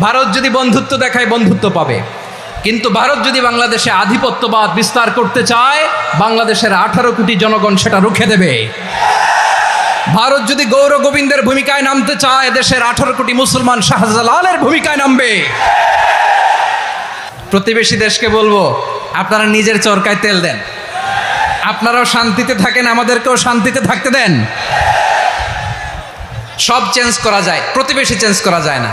ভারত যদি বন্ধুত্ব দেখায়, বন্ধুত্ব পাবে। কিন্তু ভারত যদি বাংলাদেশে আধিপত্যবাদ বিস্তার করতে চায়, বাংলাদেশের আঠারো কোটি জনগণ সেটা রুখে দেবে। ভারত যদি গৌর গোবিন্দের ভূমিকায় নামতে চায়, দেশের আঠারো কোটি মুসলমান শাহজালালের ভূমিকায় নামবে। প্রতিবেশী দেশকে বলব, আপনারা নিজের চরকায় তেল দেন। আপনারাও শান্তিতে থাকেন, আমাদেরকেও শান্তিতে থাকতে দেন। সব চেঞ্জ করা যায়, প্রতিবেশী চেঞ্জ করা যায় না।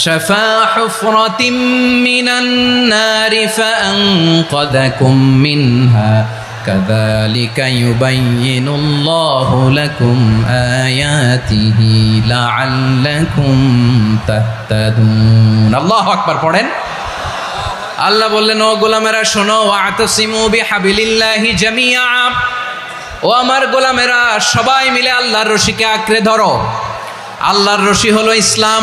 شفا حفرة من النار فأنقذكم منها كذلك يبين الله لكم آياته لعلكم تهتدون الله أكبر পড়েন আল্লাহ বললেন ও গোলামেরা শোনো ওয়াতাসিমু বিহাবিলিল্লাহি জামিয়া ও আমার গোলামেরা সবাই মিলে আল্লাহর রশিকে আঁকড়ে ধরো আল্লাহর রশি হলো ইসলাম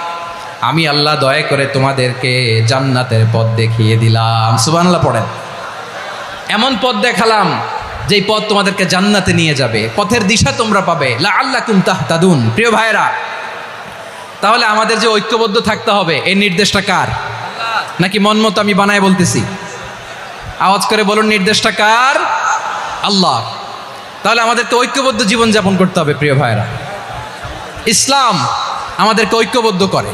আমি আল্লাহ দয়া করে তোমাদেরকে জান্নাতের পথ দেখিয়ে দিলাম। সুবহানাল্লাহ পড়েন। এমন পথ দেখালাম, যেই পথ তোমাদেরকে জান্নাতে নিয়ে যাবে। পথের দিশা তোমরা পাবে। লা আল্লাহ কুম তাহতাদুন। প্রিয় ভাইরা তাহলে আমাদের যে ঐক্যবদ্ধ থাকতে হবে এই নির্দেশটা কার? নাকি মন মতো আমি বানায় বলতেছি? আওয়াজ করে বলুন, নির্দেশটা কার? আল্লাহ। তাহলে আমাদেরকে ঐক্যবদ্ধ জীবন যাপন করতে হবে, প্রিয় ভাইরা ইসলাম আমাদেরকে ঐক্যবদ্ধ করে।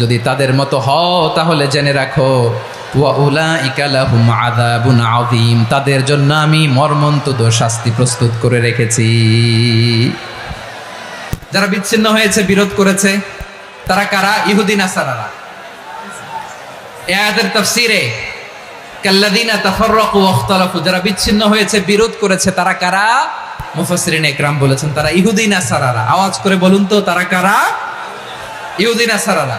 যদি তাদের মতো হও, তাহলে জেনে রাখো তাদের জন্য আমি মর্মন্তুদ শাস্তি প্রস্তুত করে রেখেছি। যারা বিচ্ছিন্ন হয়েছে, বিরোধ করেছে, তারা কারা? ইহুদি নাসারারা এ আয়াতের তাফসীরে কাল্লাদিনা তাফাররাকু ওয়াখতালাফু যারা বিচ্ছিন্ন হয়েছে, বিরোধ করেছে, তারা কারা? মুফাসসিরিন ইকরাম বলেছেন, তারা ইহুদি নাসারারা আওয়াজ করে বলুন তো, তারা কারা? ইহুদি নাসারারা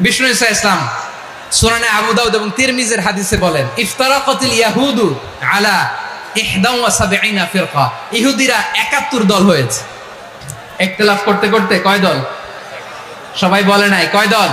বিষ্ণু ইসা ইসলাম সুনানে আবু দাউদ এবং তিরমিজের হাদিসে বলেন, ইফতারাকাতিল ইয়াহুদু আলা ইহদা ওয়া সাবঈনা ফিরকা। ইহুদিরা 71 দল হয়েছে। একতলাফ করতে করতে কয় দল? সবাই বলে নাই, কয় দল?